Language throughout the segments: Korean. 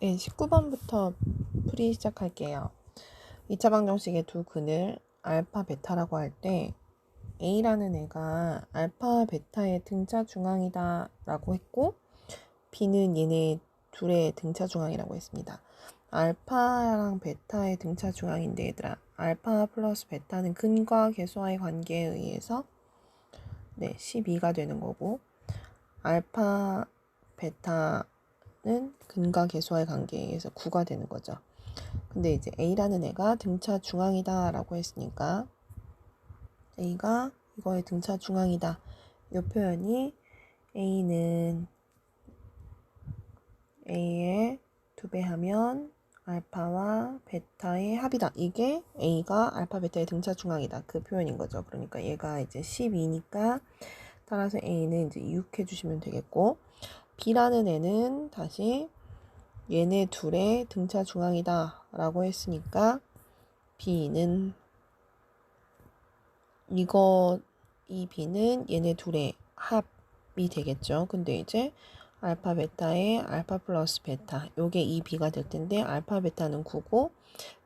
네, 19번부터 풀이 시작할게요. 2차 방정식의 두 근을 알파, 베타라고 할 때 A라는 애가 알파, 베타의 등차 중앙이다 라고 했고 B는 얘네 둘의 등차 중앙이라고 했습니다. 알파랑 베타의 등차 중앙인데 얘들아 알파 플러스 베타는 근과 계수와의 관계에 의해서 네 12가 되는 거고 알파 베타 는 근과 계수와의 관계에 의해서 9가 되는 거죠. 근데 이제 A라는 애가 등차 중앙이다 라고 했으니까 A가 이거의 등차 중앙이다. 이 표현이 A는 A의 두 배 하면 알파와 베타의 합이다. 이게 A가 알파 베타의 등차 중앙이다. 그 표현인 거죠. 그러니까 얘가 이제 12니까 따라서 A는 이제 6 해주시면 되겠고 B라는 애는 다시 얘네 둘의 등차 중앙이다 라고 했으니까 B는 이거 이 B는 얘네 둘의 합이 되겠죠. 근데 이제 알파 베타의 알파 플러스 베타 요게 이 B가 될 텐데 알파 베타는 9고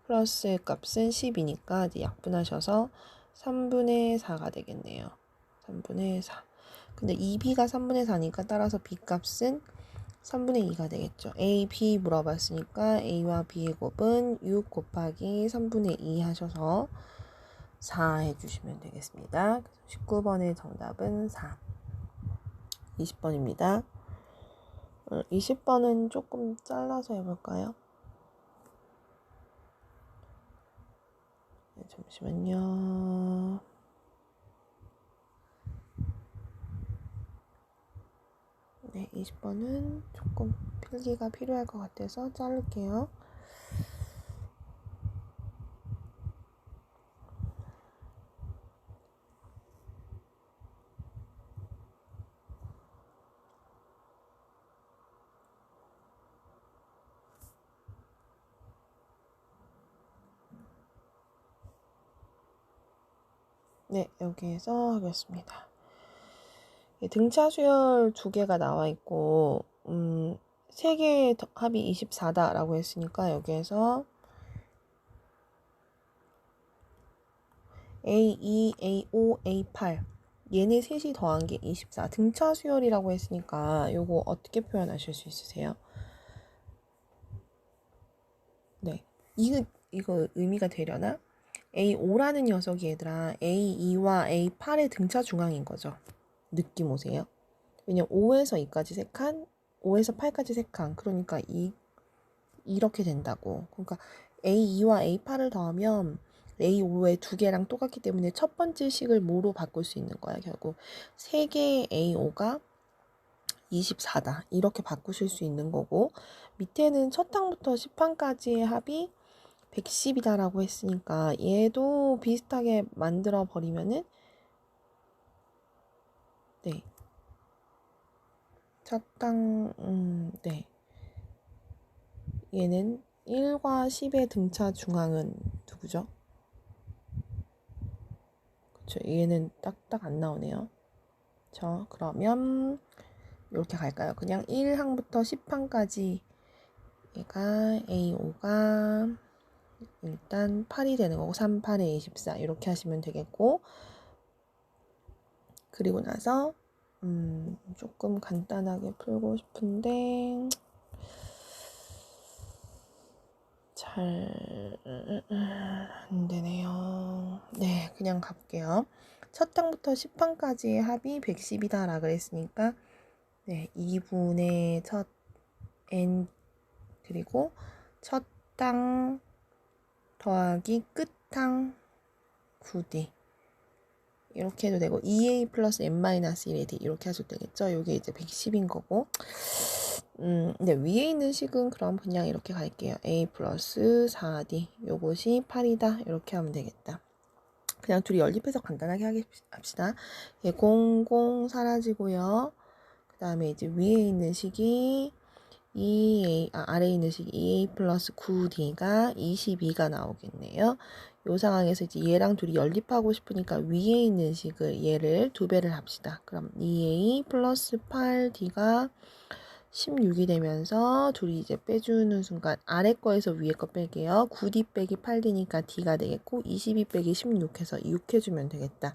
플러스 값은 10이니까 이제 약분하셔서 3분의 4가 되겠네요. 3분의 4. 근데 2B가 3분의 4니까 따라서 B 값은 3분의 2가 되겠죠. A, B 물어봤으니까 A와 B의 곱은 6 곱하기 3분의 2 하셔서 4 해주시면 되겠습니다. 19번의 정답은 4. 20번입니다. 20번은 조금 잘라서 해볼까요? 네, 잠시만요. 네, 20번은 조금 필기가 필요할 것 같아서 자를게요. 네, 여기에서 하겠습니다. 등차 수열 두 개가 나와 있고, 음, 세 개의 합이 24다라고 했으니까 여기에서 A2, A5, A8 얘네 셋이 더한 게 24. 등차 수열이라고 했으니까 요거 어떻게 표현하실 수 있으세요? 네. 이거, 이거 의미가 되려나? A5라는 녀석이 얘들아 A2와 A8의 등차 중앙인 거죠. 느낌 오세요? 왜냐면 5에서 2까지 3칸, 5에서 8까지 3칸. 그러니까 이 이렇게 된다고. 그러니까 A2와 A8을 더하면 A5의 두 개랑 똑같기 때문에 첫 번째 식을 뭐로 바꿀 수 있는 거야, 결국. 3개의 A5가 24다. 이렇게 바꾸실 수 있는 거고, 밑에는 첫 항부터 10항까지의 합이 110이다라고 했으니까 얘도 비슷하게 만들어 버리면은 네. 첫당 음, 네. 얘는 1과 10의 등차 중앙은 누구죠? 그쵸 얘는 딱딱 안 나오네요. 저 그러면 이렇게 갈까요? 그냥 1항부터 10항까지 얘가 A5가 일단 8이 되는 거고 3, 8에 24 이렇게 하시면 되겠고 그리고 나서 음, 조금 간단하게 풀고 싶은데 잘 안 되네요. 네, 그냥 가볼게요. 첫 항부터 10항까지의 합이 110이다 라 그랬으니까 네, 2분의 첫 n 그리고 첫 땅 더하기 끝항 9D 이렇게 해도 되고 2a 플러스 n-1의 이렇게 하셔도 되겠죠. 이게 이제 110인 거고 음, 근데 위에 있는 식은 그럼 그냥 이렇게 갈게요. a 플러스 4d 요것이 8이다 이렇게 하면 되겠다. 그냥 둘이 연립해서 간단하게 하게 합시다. 예, 00 사라지고요. 그 다음에 이제 위에 있는 식이 2a, 아, 아래에 있는 식 2a 플러스 9d가 22가 나오겠네요. 이 상황에서 이제 얘랑 둘이 연립하고 싶으니까 위에 있는 식을 얘를 두 배를 합시다. 그럼 2a 플러스 8d가 16이 되면서 둘이 이제 빼주는 순간 아래 거에서 위에 거 뺄게요. 9D 빼기 8D니까 D가 되겠고 22 빼기 16 해서 6 해주면 되겠다.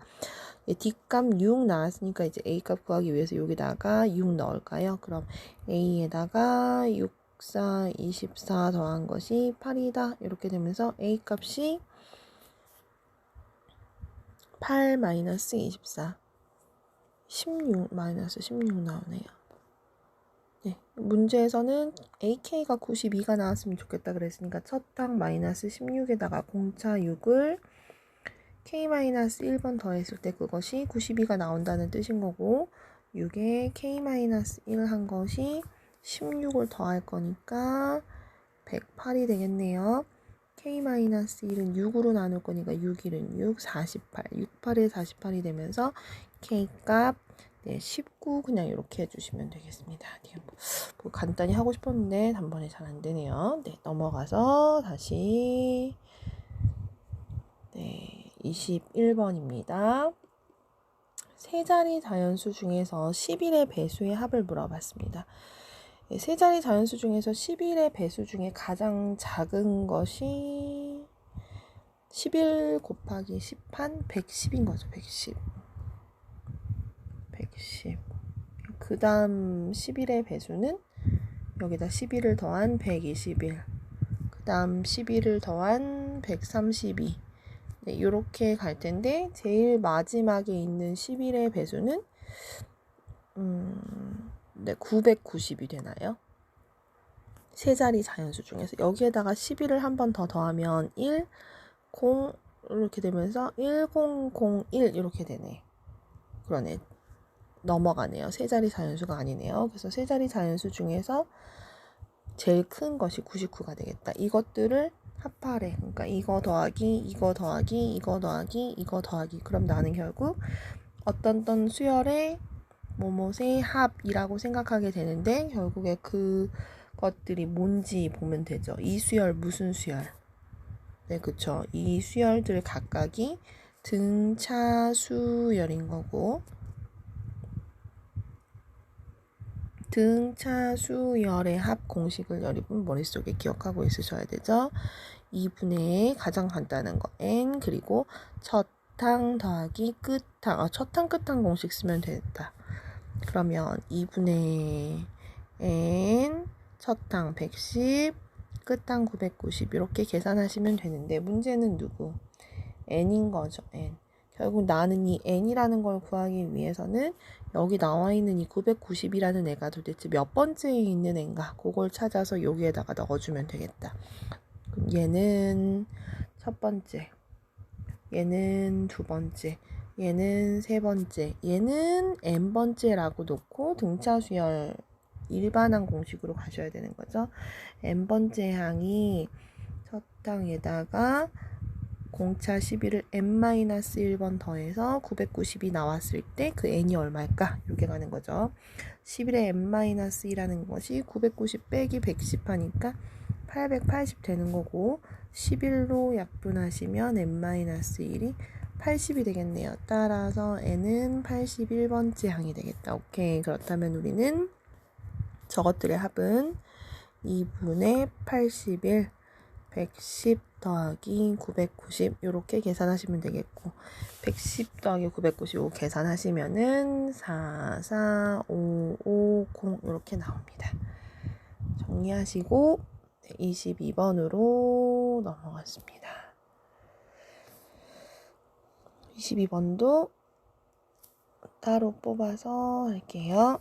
예, D값 6 나왔으니까 이제 A값 구하기 위해서 여기다가 6 넣을까요? 그럼 A에다가 6, 4, 24 더한 것이 8이다. 이렇게 되면서 A값이 8 마이너스 24 16 마이너스 16 나오네요. 네, 문제에서는 AK가 92가 나왔으면 좋겠다 그랬으니까 첫 항 마이너스 16에다가 공차 6을 K-1번 더했을 때 그것이 92가 나온다는 뜻인 거고 6에 K-1 한 것이 16을 더할 거니까 108이 되겠네요. K-1은 6으로 나눌 거니까 6, 1은 6, 48. 6, 8에 48이 되면서 K값 네, 19 그냥 이렇게 해주시면 되겠습니다. 네, 뭐, 뭐 간단히 하고 싶었는데 단번에 잘 안 되네요. 네, 넘어가서 다시 네, 21번입니다. 세 자리 자연수 중에서 11의 배수의 합을 물어봤습니다. 네, 세 자리 자연수 중에서 11의 배수 중에 가장 작은 것이 11 곱하기 10한 110인 거죠. 110. 110. 그 다음 11의 배수는 여기다 11을 더한 121. 그 다음 11을 더한 132. 네, 이렇게 갈 텐데 제일 마지막에 있는 11의 배수는 음, 네, 990이 되나요? 세 자리 자연수 중에서 여기에다가 11을 한 번 더 더하면 1, 0 이렇게 되면서 1001 이렇게 되네. 그러네. 넘어가네요. 세 자리 자연수가 아니네요. 그래서 세 자리 자연수 중에서 제일 큰 것이 99가 되겠다. 이것들을 합하래. 그러니까 이거 더하기, 이거 더하기, 이거 더하기, 이거 더하기. 그럼 나는 결국 어떤 어떤 수열의 뭐뭐의 합이라고 생각하게 되는데 결국에 그 것들이 뭔지 보면 되죠. 이 수열 무슨 수열? 네, 그쵸. 이 수열들 각각이 등차 수열인 거고 등차 수열의 합 공식을 여러분 머릿속에 기억하고 있으셔야 되죠. 2분의 가장 간단한 거 n 그리고 첫항 더하기 끝항 아, 첫항 끝항 공식 쓰면 되겠다. 그러면 2분의 n 첫항 110 끝항 990 이렇게 계산하시면 되는데 문제는 누구? n인 거죠. n. 결국 나는 이 n이라는 걸 구하기 위해서는 여기 나와 있는 이 990이라는 애가 도대체 몇 번째에 있는 애인가 그걸 찾아서 여기에다가 넣어주면 되겠다. 그럼 얘는 첫 번째, 얘는 두 번째, 얘는 세 번째, 얘는 n 번째라고 놓고 등차 수열 일반항 공식으로 가셔야 되는 거죠. n 번째 항이 첫 항에다가 공차 11을 n-1번 더해서 990이 나왔을 때 그 n이 얼마일까? 이게 가는 거죠. 11의 n-1이라는 것이 990 빼기 110 하니까 880 되는 거고 11로 약분하시면 n-1이 80이 되겠네요. 따라서 n은 81번째 항이 되겠다. 오케이. 그렇다면 우리는 저것들의 합은 2분의 81, 110 더하기 990 이렇게 계산하시면 되겠고 110 더하기 990 계산하시면은 44550 이렇게 나옵니다. 정리하시고 22번으로 넘어갔습니다. 22번도 따로 뽑아서 할게요.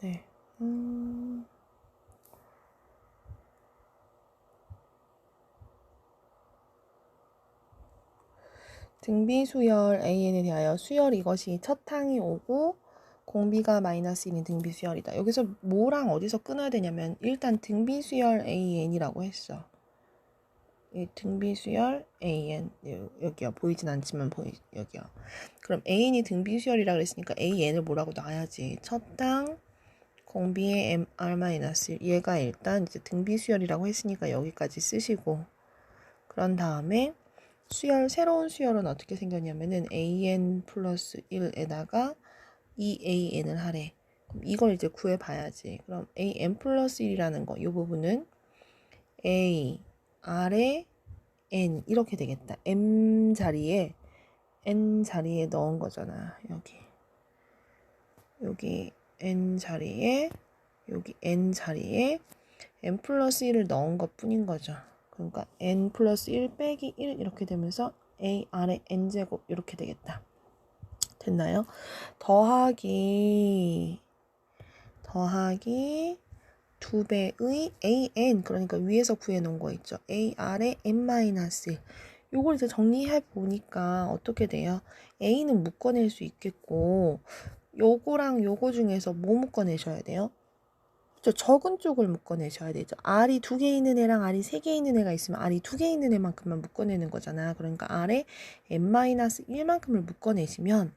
네. 음... 등비 수열 AN에 대하여 수열 이것이 첫 항이 오고 공비가 마이너스 1인 등비 수열이다. 여기서 뭐랑 어디서 끊어야 되냐면 일단 등비 수열 AN이라고 했어. 이 등비수열 AN 요- 여기요 보이진 않지만 보이 여기요 그럼 AN이 등비수열이라 그랬으니까 AN을 뭐라고 놔야지 첫당 공비의 MR-1 얘가 일단 이제 등비수열이라고 했으니까 여기까지 쓰시고 그런 다음에 수열 새로운 수열은 어떻게 생겼냐면은 AN 플러스 1에다가 2AN을 하래 그럼 이걸 이제 구해 봐야지 그럼 AN 플러스 1이라는 거 이 부분은 A R에 N 이렇게 되겠다. M 자리에 N 자리에 넣은 거잖아. 여기 여기 N 자리에 여기 N 자리에 N 플러스 1을 넣은 것 뿐인 거죠. 그러니까 N 플러스 1 빼기 1 이렇게 되면서 A R에 N 제곱 이렇게 되겠다. 됐나요? 더하기 더하기 두 배의 an 그러니까 위에서 구해 놓은 거 있죠. ar의 n-1 요걸 이제 정리해 보니까 어떻게 돼요? a는 묶어낼 수 있겠고 요거랑 요거 중에서 뭐 묶어내셔야 돼요? 저 적은 쪽을 묶어내셔야 되죠. R이 두 개 있는 애랑 R이 세 개 있는 애가 있으면 R이 두 개 있는 애만큼만 묶어내는 거잖아. 그러니까 R에 n-1만큼을 묶어내시면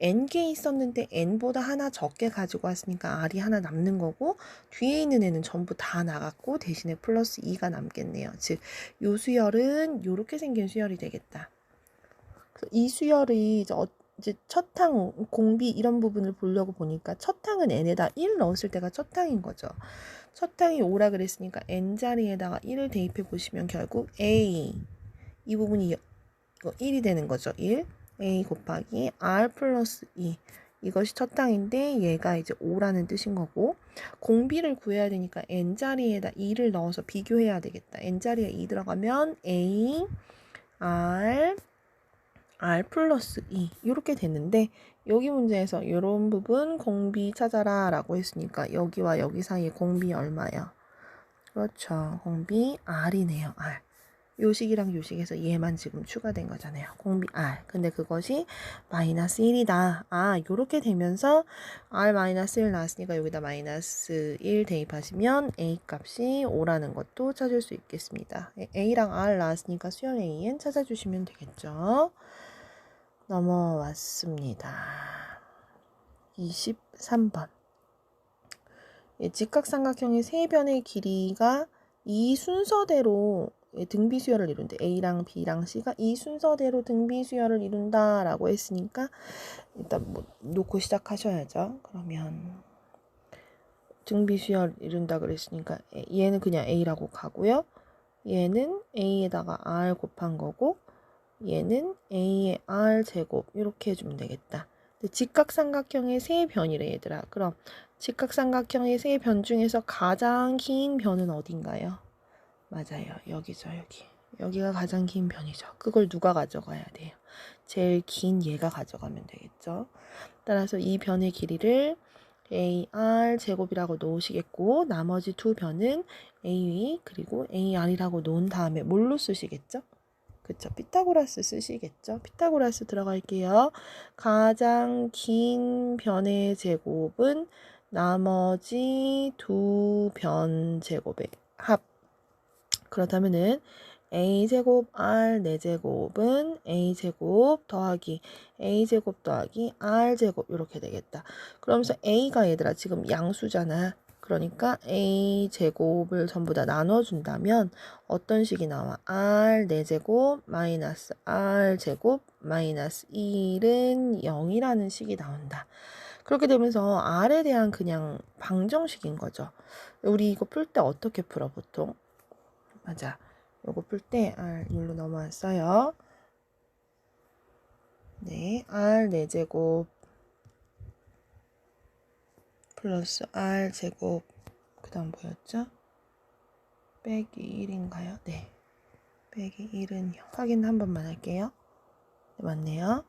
n개 있었는데 n보다 하나 적게 가지고 왔으니까 r이 하나 남는 거고 뒤에 있는 애는 전부 다 나갔고 대신에 플러스 2가 남겠네요. 즉, 요 수열은 요렇게 생긴 수열이 되겠다. 이 수열이 이제, 어, 이제 첫 항, 공비 이런 부분을 보려고 보니까 첫 항은 n에다 1 넣었을 때가 첫 항인 거죠. 첫 항이 5라 그랬으니까 n 자리에다가 1을 대입해 보시면 결국 a 이 부분이 이거 1이 되는 거죠. 1 a 곱하기 r 플러스 2 이것이 첫 항인데 얘가 이제 5라는 뜻인 거고 공비를 구해야 되니까 n 자리에다 2를 넣어서 비교해야 되겠다. n 자리에 2 들어가면 a r r 플러스 2 이렇게 됐는데 여기 문제에서 이런 부분 공비 찾아라 라고 했으니까 여기와 여기 사이에 공비 얼마야? 그렇죠. 공비 r이네요. r 요식이랑 요식에서 얘만 지금 추가된 거잖아요. 공비 R. 근데 그것이 마이너스 1이다. 아, 요렇게 되면서 R 마이너스 1 나왔으니까 여기다 마이너스 1 대입하시면 A 값이 5라는 것도 찾을 수 있겠습니다. A랑 R 나왔으니까 수열 AN 찾아주시면 되겠죠. 넘어왔습니다. 23번. 예, 직각삼각형의 세 변의 길이가 이 순서대로 예, 등비 수열을 이룬대. A랑 B랑 C가 이 순서대로 등비 수열을 이룬다라고 했으니까 일단 뭐 놓고 시작하셔야죠. 그러면 등비 수열 이룬다 그랬으니까 얘는 그냥 A라고 가고요. 얘는 A에다가 R 곱한 거고 얘는 A의 R 제곱 이렇게 해주면 되겠다. 직각삼각형의 세 변이래 얘들아. 그럼 직각삼각형의 세 변 중에서 가장 긴 변은 어딘가요? 맞아요. 여기죠, 여기. 여기가 가장 긴 변이죠. 그걸 누가 가져가야 돼요? 제일 긴 얘가 가져가면 되겠죠. 따라서 이 변의 길이를 AR 제곱이라고 놓으시겠고 나머지 두 변은 AE 그리고 AR이라고 놓은 다음에 뭘로 쓰시겠죠? 그쵸. 피타고라스 쓰시겠죠? 피타고라스 들어갈게요. 가장 긴 변의 제곱은 나머지 두 변 제곱의 합 그렇다면은 a제곱 r 4제곱은 a제곱 더하기 a제곱 더하기 r제곱 이렇게 되겠다. 그러면서 a가 얘들아 지금 양수잖아. 그러니까 a제곱을 전부 다 나눠준다면 어떤 식이 나와? r 4제곱 마이너스 r제곱 마이너스 1은 0이라는 식이 나온다. 그렇게 되면서 r에 대한 그냥 방정식인 거죠. 우리 이거 풀 때 어떻게 풀어 보통? 맞아. 요거 풀 때 R 1로 넘어왔어요. 네, R 4제곱 플러스 R 제곱 그 다음 뭐였죠? 빼기 1인가요? 네. 빼기 1은 확인 한 번만 할게요. 네, 맞네요.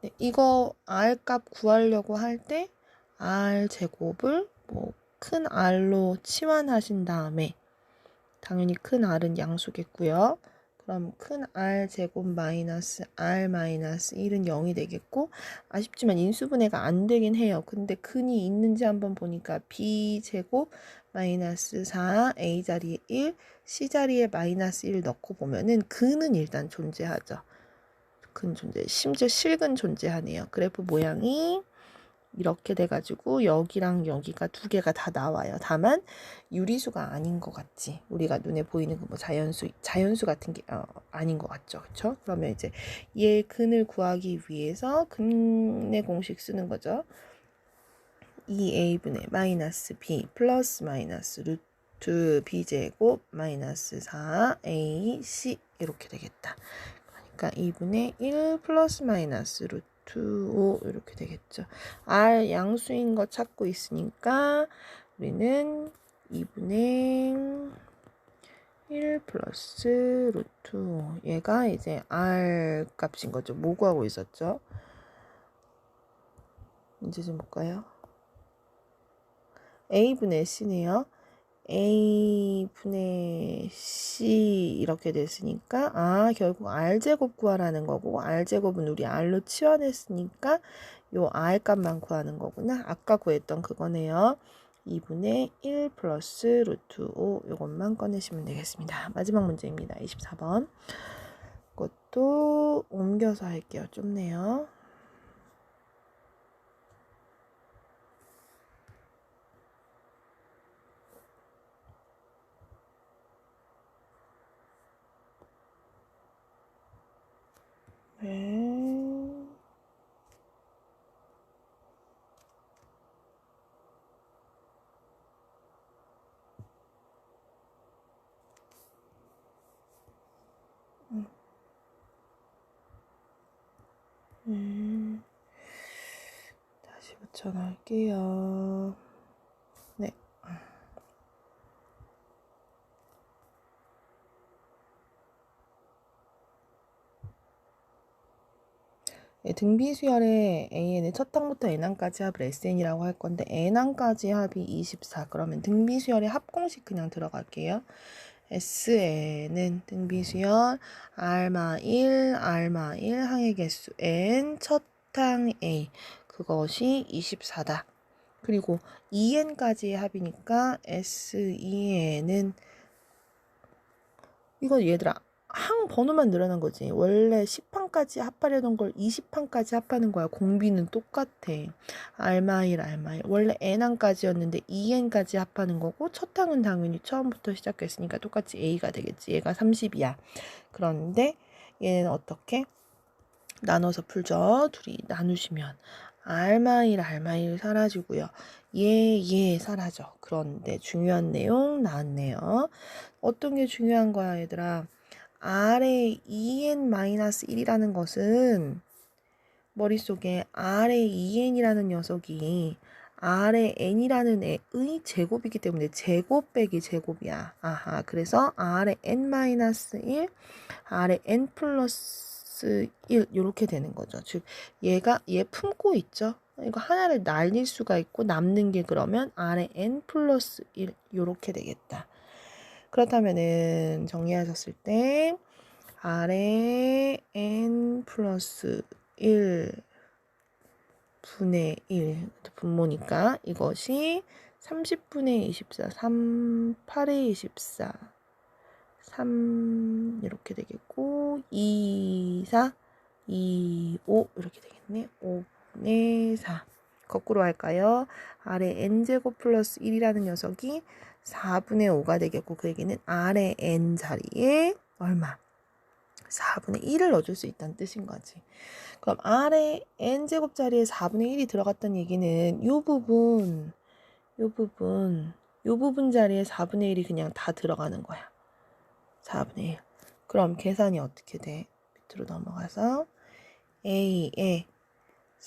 네, 이거 R 값 구하려고 할 때 R 제곱을 뭐 큰 R로 치환하신 다음에 당연히 큰 R은 양수겠고요. 그럼 큰 R 제곱 마이너스 R 마이너스 1은 0이 되겠고 아쉽지만 인수분해가 안 되긴 해요. 근데 근이 있는지 한번 보니까 B 제곱 마이너스 4 A 자리에 1 C 자리에 마이너스 1 넣고 보면은 근은 일단 존재하죠. 근 존재. 심지어 실근 존재하네요. 그래프 모양이 이렇게 돼가지고 여기랑 여기가 두 개가 다 나와요. 다만 유리수가 아닌 것 같지. 우리가 눈에 보이는 그 뭐 자연수 자연수 같은 게 어, 아닌 것 같죠, 그렇죠? 그러면 이제 얘 근을 구하기 위해서 근의 공식 쓰는 거죠. 2a분의 마이너스 b 플러스 마이너스 루트 b 제곱 마이너스 4ac 이렇게 되겠다. 그러니까 2분의 1 플러스 마이너스 루트 5 이렇게 되겠죠. R 양수인 거 찾고 있으니까 우리는 2분의 1 플러스 루트 5 얘가 이제 R 값인 거죠. 뭐 구하고 있었죠? 문제 좀 볼까요? A분의 C네요. A분의 C 이렇게 됐으니까 아 결국 R제곱 구하라는 거고 R제곱은 우리 R로 치환했으니까 요 R 값만 구하는 거구나. 아까 구했던 그거네요. 2분의 1 플러스 루트 5 요것만 꺼내시면 되겠습니다. 마지막 문제입니다. 24번. 그것도 옮겨서 할게요. 좁네요. 네. 음. 음. 다시 붙여놓을게요. 네. 네, 등비수열의 AN의 첫 항부터 N항까지 합을 SN이라고 할 건데 N항까지 합이 24 그러면 등비수열의 합공식 그냥 들어갈게요. SN은 등비수열 R마 1, R마 1 항의 개수 N 첫항 A 그것이 24다. 그리고 EN까지의 합이니까 SEN은 이거 얘들아 항 번호만 늘어난 거지. 원래 10판까지 합하려던 걸 20판까지 합하는 거야. 공비는 똑같아. 알마일, 알마일. 원래 n항까지였는데 2n까지 합하는 거고 첫 항은 당연히 처음부터 시작했으니까 똑같이 a가 되겠지. 얘가 30이야. 그런데 얘는 어떻게? 나눠서 풀죠. 둘이 나누시면 알마일, 알마일 사라지고요. 예, 예, 사라져. 그런데 중요한 내용 나왔네요. 어떤 게 중요한 거야, 얘들아? R의 2n-1이라는 것은 머릿속에 R의 2n이라는 녀석이 R의 n이라는 애의 제곱이기 때문에 제곱 빼기 제곱이야. 아하. 그래서 R의 n-1, R의 n 플러스 1 이렇게 되는 거죠. 즉 얘가 얘 품고 있죠. 이거 하나를 날릴 수가 있고 남는 게 그러면 R의 n 플러스 1 이렇게 되겠다. 그렇다면은 정리하셨을 때 아래 n 플러스 1 분의 1 분모니까 이것이 30분의 24 3 8의 24 3 이렇게 되겠고 2 4 2 5 이렇게 되겠네. 5분의 4 거꾸로 할까요? 아래 n제곱 플러스 1이라는 녀석이 4분의 5가 되겠고 그 얘기는 아래 n 자리에 얼마? 4분의 1을 넣어줄 수 있다는 뜻인 거지. 그럼 아래 n제곱 자리에 4분의 1이 들어갔다는 얘기는 이 부분, 이 부분, 이 부분 자리에 4분의 1이 그냥 다 들어가는 거야. 4분의 1. 그럼 계산이 어떻게 돼? 밑으로 넘어가서 a에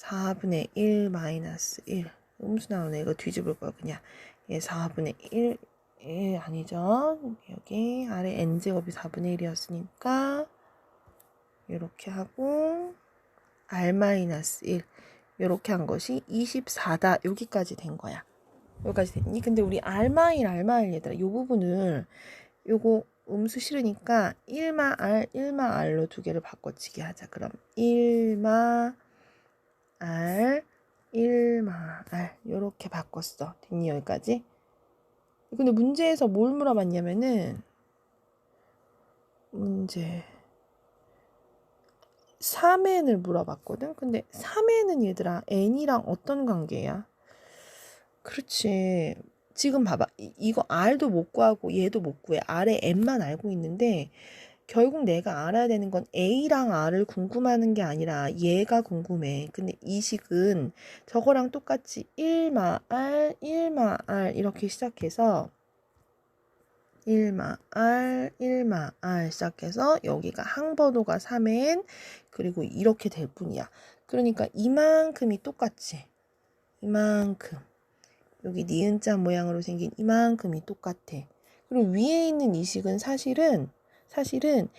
4분의 1 마이너스 1 음수 나오네. 이거 뒤집을 거야 그냥. 얘 4분의 1, 예, 아니죠. 여기 아래 n제곱이 4분의 1이었으니까 이렇게 하고 r-1 이렇게 한 것이 24다. 여기까지 된 거야. 여기까지 됐니? 근데 우리 r-r 얘들아 이 부분을 요거 음수 싫으니까 1마 R, 1마 R로 두 개를 바꿔치기 하자. 그럼 1마 R, 1마 R 요렇게 바꿨어. 됐니 여기까지? 근데 문제에서 뭘 물어봤냐면은 문제 3n을 물어봤거든. 근데 3n은 얘들아 n이랑 어떤 관계야? 그렇지. 지금 봐봐. 이- 이거 R도 못 구하고 얘도 못 구해. R에 N만 알고 있는데 결국 내가 알아야 되는 건 A랑 R을 궁금하는 게 아니라 얘가 궁금해. 근데 이 식은 저거랑 똑같이 1마 R, 1마 R 이렇게 시작해서 1마 R, 1마 R 시작해서 여기가 항번호가 3n 그리고 이렇게 될 뿐이야. 그러니까 이만큼이 똑같지. 이만큼. 여기 니은자 모양으로 생긴 이만큼이 똑같아. 그리고 위에 있는 이 식은 사실은 사실은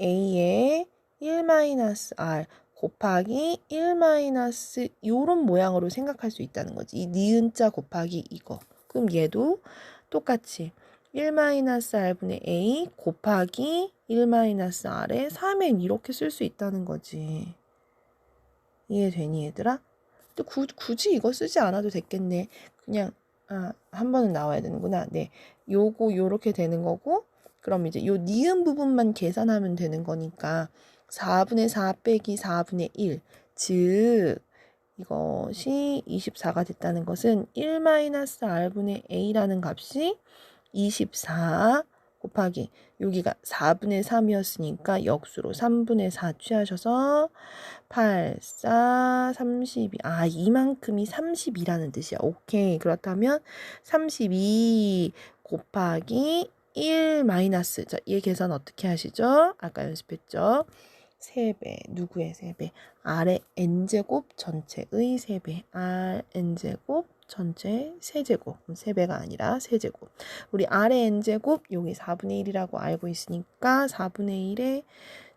a의 1-r 곱하기 1- 요런 모양으로 생각할 수 있다는 거지. 이 니은자 곱하기 이거. 그럼 얘도 똑같이 1-r분의 a 곱하기 1-r에 3n 이렇게 쓸 수 있다는 거지. 이해되니 얘들아? 근데 구, 굳이 이거 쓰지 않아도 됐겠네. 그냥 아, 한 번은 나와야 되는구나. 네. 요거 요렇게 되는 거고 그럼 이제 요 니은 부분만 계산하면 되는 거니까 4분의 4 빼기 4분의 1. 즉 이것이 24가 됐다는 것은 1-r분의 a라는 값이 24 곱하기 여기가 4분의 3이었으니까 역수로 3분의 4 취하셔서 8, 4, 32. 아, 이만큼이 32라는 뜻이야. 오케이. 그렇다면 32 곱하기 1 마이너스. 자, 얘 계산 어떻게 하시죠? 아까 연습했죠? 3배. 누구의 3배? R의 n제곱 전체의 3배. R n제곱 전체 세제곱. 3배가 아니라 세제곱. 우리 R의 n제곱 여기 4분의 1이라고 알고 있으니까 4분의 1의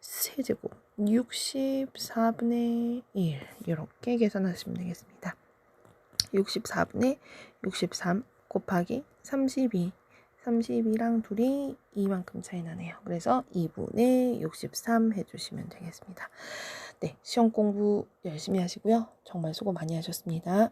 세제곱. 64분의 1 이렇게 계산하시면 되겠습니다. 64분의 63 곱하기 32 32랑 둘이 이만큼 차이 나네요. 그래서 2분의 63 해주시면 되겠습니다. 네, 시험 공부 열심히 하시고요. 정말 수고 많이 하셨습니다.